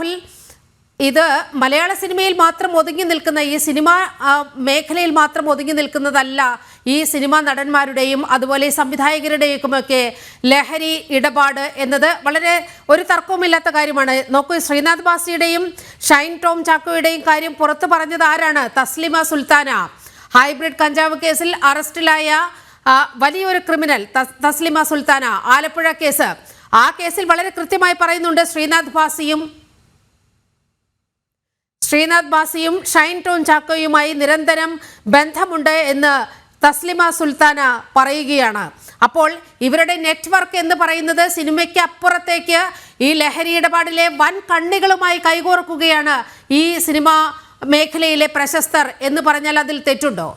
രാഹുൽ ഇത് മലയാള സിനിമയിൽ മാത്രം ഒതുങ്ങി നിൽക്കുന്ന ഈ സിനിമ മേഖലയിൽ മാത്രം ഒതുങ്ങി നിൽക്കുന്നതല്ല ഈ സിനിമാ നടന്മാരുടെയും അതുപോലെ സംവിധായകരുടെയുമൊക്കെ ലഹരി ഇടപാട് എന്നത് വളരെ ഒരു തർക്കവുമില്ലാത്ത കാര്യമാണ്. നോക്കൂ ശ്രീനാഥ് ബാസിയുടെയും ഷൈൻ ടോം ചാക്കോയുടെയും കാര്യം പുറത്തു പറഞ്ഞത് ആരാണ്? തസ്ലിമ സുൽത്താന. ഹൈബ്രിഡ് കഞ്ചാവ് കേസിൽ അറസ്റ്റിലായ വലിയൊരു ക്രിമിനൽ തസ്ലിമ സുൽത്താന ആലപ്പുഴ കേസ്. ആ കേസിൽ വളരെ കൃത്യമായി പറയുന്നുണ്ട് ശ്രീനാഥ് ബാസിയും ശ്രീനാഥ് ബാസിയും ഷൈൻ ടോൺ ചാക്കോയുമായി നിരന്തരം ബന്ധമുണ്ട് എന്ന് തസ്ലിമ സുൽത്താന പറയുകയാണ്. അപ്പോൾ ഇവരുടെ നെറ്റ്വർക്ക് എന്ന് പറയുന്നത് സിനിമയ്ക്ക് അപ്പുറത്തേക്ക് ഈ ലഹരി ഇടപാടിലെ വൻ കണ്ണികളുമായി കൈകോർക്കുകയാണ് ഈ സിനിമ മേഖലയിലെ പ്രശസ്തർ എന്ന് പറഞ്ഞാൽ അതിൽ തെറ്റുണ്ടോ?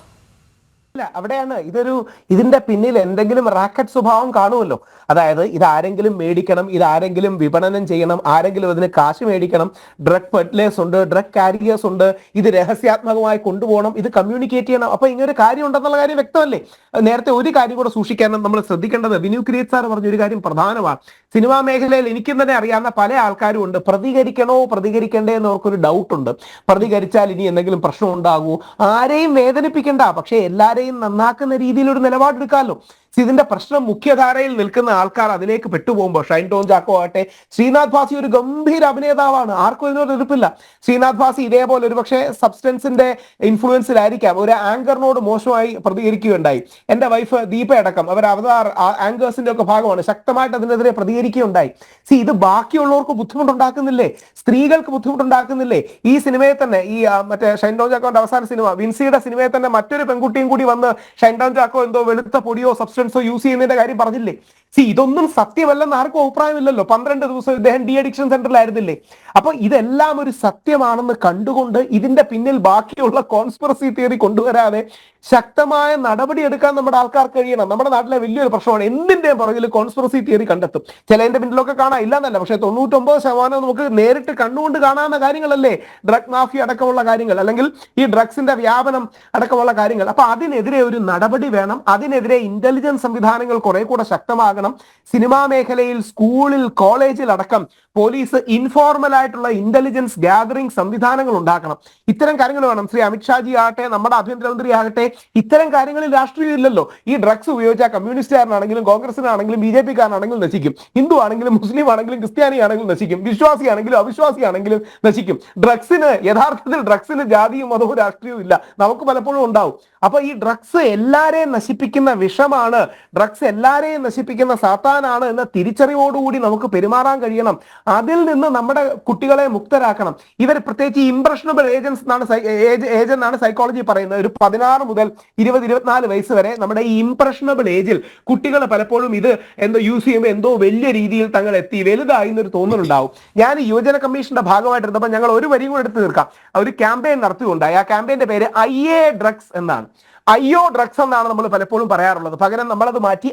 ഇല്ല അവിടെയാണ്. ഇതൊരു ഇതിന്റെ പിന്നിൽ എന്തെങ്കിലും റാക്കറ്റ് സ്വഭാവം കാണുമല്ലോ. അതായത് ഇത് ആരെങ്കിലും മേടിക്കണം ഇത് ആരെങ്കിലും വിപണനം ചെയ്യണം ആരെങ്കിലും അതിന് കാശ് മേടിക്കണം. ഡ്രഗ് പെഡ്ലേഴ്സ് ഉണ്ട് ഡ്രഗ് കാരിയേഴ്സ് ഉണ്ട്. ഇത് രഹസ്യാത്മകമായി കൊണ്ടുപോകണം ഇത് കമ്മ്യൂണിക്കേറ്റ് ചെയ്യണം. അപ്പൊ ഇങ്ങനെ ഒരു കാര്യം ഉണ്ടെന്നുള്ള കാര്യം വ്യക്തമല്ലേ? നേരത്തെ ഒരു കാര്യം കൂടെ സൂക്ഷിക്കാനും നമ്മൾ ശ്രദ്ധിക്കേണ്ടത് വിനു ക്രിയേറ്റ് സാർ പറഞ്ഞ ഒരു കാര്യം പ്രധാനമാണ്. സിനിമാ മേഖലയിൽ എനിക്കും തന്നെ അറിയാവുന്ന പല ആൾക്കാരും ഉണ്ട്. പ്രതികരിക്കണോ പ്രതികരിക്കണ്ടേ എന്ന് അവർക്കൊരു ഡൗട്ട് ഉണ്ട്. പ്രതികരിച്ചാൽ ഇനി എന്തെങ്കിലും പ്രശ്നം ഉണ്ടാകുമോ ആരെയും വേദനിപ്പിക്കണ്ട. പക്ഷേ പക്ഷെ എല്ലാരെയും നന്നാക്കുന്ന രീതിയിൽ ഒരു നിലപാടെടുക്കാമല്ലോ. ഇതിന്റെ പ്രശ്നം മുഖ്യധാരയിൽ നിൽക്കുന്ന ആൾക്കാർ അതിലേക്ക് പെട്ടുപോകുമ്പോൾ ഷൈൻ ടോൺ ചാക്കോ ആകട്ടെ ശ്രീനാഥ് ഭാസി ഒരു ഗംഭീര അഭിനേതാവാണ്. ആർക്കും ഇതിനോട് എതിർപ്പില്ല. ശ്രീനാഥ് ഭാസി ഇതേപോലെ ഒരു പക്ഷേ സബ്സ്റ്റൻസിന്റെ ഇൻഫ്ലുവൻസിലായിരിക്കാം. ഒരു ആങ്കറിനോട് മോശമായി പ്രതികരിക്കുകയുണ്ടായി. എന്റെ വൈഫ് ദീപ അടക്കം അവർ അവതാർ ആങ്കേഴ്സിന്റെ ഒക്കെ ഭാഗമാണ് ശക്തമായിട്ട് അതിനെതിരെ പ്രതികരിക്കുകയുണ്ടായി. സി ഇത് ബാക്കിയുള്ളവർക്ക് ബുദ്ധിമുട്ടുണ്ടാക്കുന്നില്ലേ? സ്ത്രീകൾക്ക് ബുദ്ധിമുട്ടുണ്ടാക്കുന്നില്ലേ? ഈ സിനിമയെ തന്നെ ഈ മറ്റേ ഷൈൻ ടോൺ ചാക്കോന്റെ അവസാന സിനിമ വിൻസിയുടെ സിനിമയെ തന്നെ മറ്റൊരു പെൺകുട്ടിയും കൂടി വന്ന് ഷൈൻ ടോൺ ചാക്കോ എന്തോ വെളുത്ത പൊടിയോ സബ്സ്റ്റൻസോ യൂസ് ചെയ്യുന്നതിന്റെ കാര്യം പറഞ്ഞില്ലേ? സി ഇതൊന്നും സത്യമല്ലെന്ന് ആർക്കും അഭിപ്രായമില്ലല്ലോ. പന്ത്രണ്ട് ദിവസം ഇദ്ദേഹം ഡി അഡിക്ഷൻ സെന്ററിലായിരുന്നില്ലേ അപ്പൊ ഇതെല്ലാം ഒരു സത്യമാണെന്ന് കണ്ടുകൊണ്ട് ഇതിന്റെ പിന്നിൽ ബാക്കിയുള്ള കോൺസ്പിറസി തിയറി കൊണ്ടുവരാതെ ശക്തമായ നടപടി എടുക്കാൻ നമ്മുടെ ആൾക്കാർ കഴിയണം. നമ്മുടെ നാട്ടിലെ വലിയൊരു പ്രശ്നമാണ് എന്തിന്റെയും പുറകിൽ കോൺസ്പിറസി തിയറി കണ്ടെത്തും. ചിലതിന്റെ പിന്നിലൊക്കെ കാണാം. ഇല്ലാന്നല്ല പക്ഷെ തൊണ്ണൂറ്റൊമ്പത് ശതമാനം നമുക്ക് നേരിട്ട് കണ്ണുകൊണ്ട് കാണാവുന്ന കാര്യങ്ങളല്ലേ? ഡ്രഗ് മാഫിയ അടക്കമുള്ള കാര്യങ്ങൾ. അല്ലെങ്കിൽ ഈ ഡ്രഗ്സിന്റെ വ്യാപനം അടക്കമുള്ള കാര്യങ്ങൾ. അപ്പൊ അതിനെതിരെ ഒരു നടപടി വേണം. അതിനെതിരെ ഇന്റലിജൻസ് സംവിധാനങ്ങൾ കുറെ കൂടെ ശക്തമാകണം. സിനിമാ മേഖലയിൽ സ്കൂളിൽ കോളേജിൽ അടക്കം പോലീസ് ഇൻഫോർമൽ ആയിട്ടുള്ള ഇന്റലിജൻസ് ഗാദറിംഗ് സംവിധാനങ്ങൾ ഉണ്ടാക്കണം. ഇത്തരം കാര്യങ്ങൾ വേണം. ശ്രീ അമിത്ഷാജി ആകട്ടെ നമ്മുടെ ആഭ്യന്തരമന്ത്രി ആകട്ടെ ഇത്തരം കാര്യങ്ങളിൽ രാഷ്ട്രീയം ഇല്ലല്ലോ ഈ ഡ്രഗ്സ് ഉപയോഗിച്ച കമ്മ്യൂണിസ്റ്റുകാരനാണെങ്കിലും കോൺഗ്രസിനാണെങ്കിലും ബി ജെ പിക്കാരനാണെങ്കിലും നശിക്കും. ഹിന്ദു ആണെങ്കിലും മുസ്ലിം ആണെങ്കിലും ക്രിസ്ത്യാനി ആണെങ്കിലും നശിക്കും. വിശ്വാസി ആണെങ്കിലും അവിശ്വാസി ആണെങ്കിലും നശിക്കും. ഡ്രഗ്സിന് യഥാർത്ഥത്തിൽ ഡ്രഗ്സിന് ജാതിയും മതവും രാഷ്ട്രീയവും ഇല്ല. നമുക്ക് പലപ്പോഴും ഉണ്ടാവും. അപ്പൊ ഈ ഡ്രഗ്സ് എല്ലാരെയും നശിപ്പിക്കുന്ന വിഷമാണ്. ഡ്രഗ്സ് എല്ലാരെയും നശിപ്പിക്കുന്ന സാത്താനാണ് എന്ന തിരിച്ചറിവോടുകൂടി നമുക്ക് പെരുമാറാൻ കഴിയണം. അതിൽ നിന്ന് നമ്മുടെ കുട്ടികളെ മുക്തരാക്കണം. ഇവർ പ്രത്യേകിച്ച് ഇംപ്രഷനബിൾ ഏജൻസ് എന്നാണ് ഏജ് എന്നാണ് സൈക്കോളജി പറയുന്നത്. ഒരു പതിനാറ് മുതൽ ഇരുപത് ഇരുപത്തിനാല് വയസ്സ് വരെ നമ്മുടെ ഈ ഇംപ്രഷനബിൾ ഏജിൽ കുട്ടികൾ പലപ്പോഴും ഇത് എന്തോ യൂസ് ചെയ്യുമ്പോൾ എന്തോ വലിയ രീതിയിൽ തങ്ങൾ എത്തി. വലുതായി എന്നൊരു തോന്നലുണ്ടാവും. ഞാൻ യുവജന കമ്മീഷന്റെ ഭാഗമായിട്ടിരുന്നപ്പോൾ ഞങ്ങൾ ഒരു വരിയും കൂടെ എടുത്ത് തീർക്കാം. ഒരു ക്യാമ്പയിൻ നടത്തുകയുണ്ടായി. ആ ക്യാമ്പയിന്റെ പേര് ഐ എ ഡ്രഗ്സ് എന്നാണ്. അയ്യോ ഡ്രഗ്സ് എന്നാണ് നമ്മൾ പലപ്പോഴും പറയാറുള്ളത്. പകരം നമ്മളത് മാറ്റി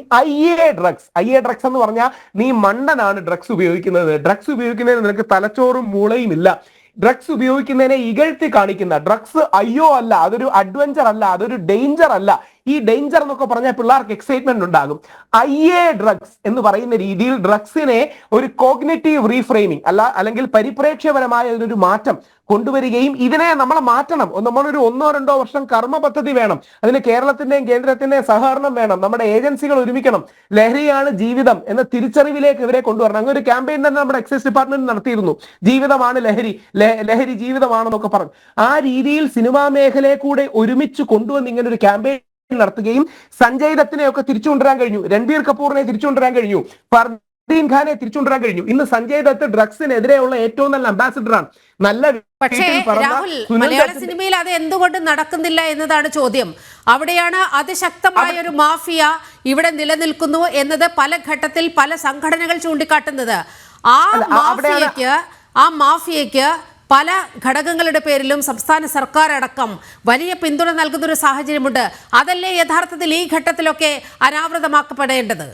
എ ഡ്രഗ്സ് എ ഡ്രഗ്സ് എന്ന് പറഞ്ഞാൽ നീ മണ്ടനാണ് ഡ്രഗ്സ് ഉപയോഗിക്കുന്നത്. ഡ്രഗ്സ് ഉപയോഗിക്കുന്നതിന് നിനക്ക് തലച്ചോറും മൂളയും ഇല്ല. ഡ്രഗ്സ് ഉപയോഗിക്കുന്നതിനെ ഇകഴ്ത്തി കാണിക്കുന്ന ഡ്രഗ്സ് അയ്യോ അല്ല. അതൊരു അഡ്വഞ്ചർ അല്ല. അതൊരു ഡേഞ്ചർ അല്ല. ഈ ഡേഞ്ചർ എന്നൊക്കെ പറഞ്ഞാൽ പിള്ളേർക്ക് എക്സൈറ്റ്മെന്റ് ഉണ്ടാകും. ഐ എ ഡ്രഗ്സ് എന്ന് പറയുന്ന രീതിയിൽ ഡ്രഗ്സിനെ ഒരു കോഗ്നേറ്റീവ് റീഫ്രെയിമിംഗ് അല്ല അല്ലെങ്കിൽ പരിപ്രേക്ഷ്യപരമായ ഒരു മാറ്റം കൊണ്ടുവരികയും ഇതിനെ നമ്മൾ മാറ്റണം. നമ്മളൊരു ഒന്നോ രണ്ടോ വർഷം കർമ്മ പദ്ധതി വേണം. അതിന് കേരളത്തിന്റെയും കേന്ദ്രത്തിന്റെയും സഹകരണം വേണം. നമ്മുടെ ഏജൻസികൾ ഒരുമിക്കണം. ലഹരിയാണ് ജീവിതം എന്ന തിരിച്ചറിവിലേക്ക് ഇവരെ കൊണ്ടുവരണം. അങ്ങനെ ഒരു ക്യാമ്പയിൻ തന്നെ നമ്മുടെ എക്സൈസ് ഡിപ്പാർട്ട്മെന്റ് നടത്തിയിരുന്നു. ജീവിതമാണ് ലഹരി. ലഹരി ജീവിതമാണെന്നൊക്കെ പറഞ്ഞു. ആ രീതിയിൽ സിനിമാ മേഖലയെ കൂടെ ഒരുമിച്ച് കൊണ്ടുവന്ന് ഇങ്ങനെ ഒരു ക്യാമ്പയിൻ നടത്തുകയും സഞ്ജയ് ദത്തിനെ ഒക്കെ തിരിച്ചു കൊണ്ടുവരാൻ കഴിഞ്ഞു. രൺബീർ കപൂറിനെ തിരിച്ചുകൊണ്ടുവരാൻ കഴിഞ്ഞു. ഫർദീൻ ഖാനെ തിരിച്ചുകൊണ്ടുവരാൻ കഴിഞ്ഞു. ഇന്ന് സഞ്ജയ് ദത്ത് ഡ്രഗ്സിനെതിരെയുള്ള ഏറ്റവും നല്ല അംബാസിഡറാണ് നല്ല പക്ഷേ രാഹുൽ മലയാള സിനിമയിൽ അത് എന്തുകൊണ്ട് നടക്കുന്നില്ല എന്നതാണ് ചോദ്യം. അവിടെയാണ് അതിശക്തമായ ഒരു മാഫിയ ഇവിടെ നിലനിൽക്കുന്നു എന്നത് പല ഘട്ടത്തിൽ പല സംഘടനകൾ ചൂണ്ടിക്കാട്ടുന്നത്. ആ മാഫിയക്ക് ആ- മാഫിയയ്ക്ക് പല ഘടകങ്ങളുടെ പേരിലും സംസ്ഥാന സർക്കാർ അടക്കം വലിയ പിന്തുണ നൽകുന്ന ഒരു സാഹചര്യമുണ്ട്. അതല്ലേ യഥാർത്ഥത്തിൽ ഈ ഘട്ടത്തിലൊക്കെ അനാവൃതമാക്കപ്പെടേണ്ടത്?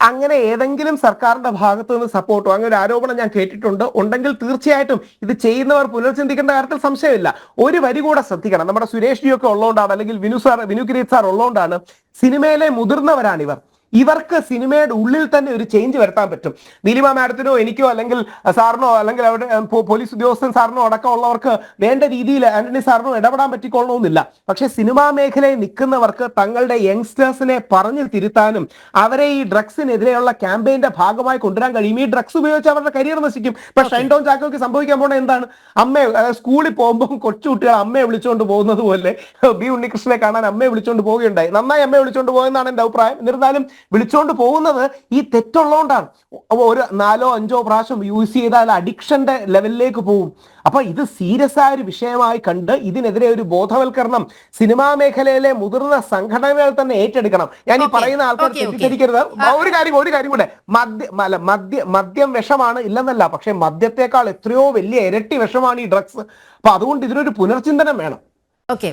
അങ്ങനെ ഏതെങ്കിലും സർക്കാരിന്റെ ഭാഗത്തു നിന്ന് സപ്പോർട്ടോ അങ്ങനെ ഒരു ആരോപണം ഞാൻ കേട്ടിട്ടുണ്ട്. ഉണ്ടെങ്കിൽ തീർച്ചയായിട്ടും ഇത് ചെയ്യുന്നവർ പുനർചിന്തിക്കേണ്ട കാര്യത്തിൽ സംശയമില്ല. ഒരു വരി കൂടെ ശ്രദ്ധിക്കണം. നമ്മുടെ സുരേഷ് ജിയൊക്കെ ഉള്ളതുകൊണ്ടാണ് അല്ലെങ്കിൽ വിനു സാർ വിനു കിരീത് സാർ ഉള്ളതുകൊണ്ടാണ് സിനിമയിലെ മുതിർന്നവരാണിവർ. ഇവർക്ക് സിനിമയുടെ ഉള്ളിൽ തന്നെ ഒരു ചേഞ്ച് വരുത്താൻ പറ്റും. നീലിമ മാഡത്തിനോ എനിക്കോ അല്ലെങ്കിൽ സാറിനോ അല്ലെങ്കിൽ അവിടെ പോലീസ് ഉദ്യോഗസ്ഥൻ സാറിനോ അടക്കമുള്ളവർക്ക് വേണ്ട രീതിയിൽ ആന്റണി സാറിനോ ഇടപെടാൻ പറ്റിക്കൊള്ളണമെന്നില്ല. പക്ഷെ സിനിമാ മേഖലയിൽ നിൽക്കുന്നവർക്ക് തങ്ങളുടെ യങ്സ്റ്റേഴ്സിനെ പറഞ്ഞു തിരുത്താനും അവരെ ഈ ഡ്രഗ്സിനെതിരെയുള്ള ക്യാമ്പയിന്റെ ഭാഗമായി കൊണ്ടുവരാൻ കഴിയും. ഈ ഡ്രഗ്സ് ഉപയോഗിച്ച് അവരുടെ കരിയർ നശിക്കും. ഇപ്പൊ ഷൈൻ ടോൺ ചാക്കോക്ക് സംഭവിക്കാൻ പോണ എന്താണ്? അമ്മയെ അതായത് സ്കൂളിൽ പോകുമ്പോൾ കൊച്ചുകുട്ടികൾ അമ്മയെ വിളിച്ചുകൊണ്ട് പോകുന്നത് പോലെ ബി ഉണ്ണികൃഷ്ണനെ കാണാൻ അമ്മയെ വിളിച്ചുകൊണ്ട് പോവുകയുണ്ടായി. നന്നായി അമ്മയെ വിളിച്ചുകൊണ്ട് പോകുന്നതാണ് എന്റെ അഭിപ്രായം. എന്നിരുന്നാലും വിളിച്ചുകൊണ്ട് പോകുന്നത് ഈ തെറ്റുള്ളതുകൊണ്ടാണ്. ഒരു നാലോ അഞ്ചോ പ്രാവശ്യം യൂസ് ചെയ്താൽ അഡിക്ഷന്റെ ലെവലിലേക്ക് പോകും അപ്പൊ ഇത് സീരിയസ് ആയ ഒരു വിഷയമായി കണ്ട് ഇതിനെതിരെ ഒരു ബോധവൽക്കരണം സിനിമാ മേഖലയിലെ മുതിർന്ന സംഘടനകൾ തന്നെ ഏറ്റെടുക്കണം. ഞാൻ ഈ പറയുന്ന ആൾക്കാർ. തെറ്റിദ്ധരിക്കരുത്. ഒരു കാര്യം ഒരു കാര്യം കൂടെ. മദ്യ അല്ല മദ്യ മദ്യം വിഷമാണ് ഇല്ലെന്നല്ല. പക്ഷെ മദ്യത്തെക്കാൾ എത്രയോ വലിയ ഇരട്ടി വിഷമാണ് ഈ ഡ്രഗ്സ് അപ്പൊ അതുകൊണ്ട് ഇതിനൊരു പുനർചിന്തനം വേണം. ഓക്കെ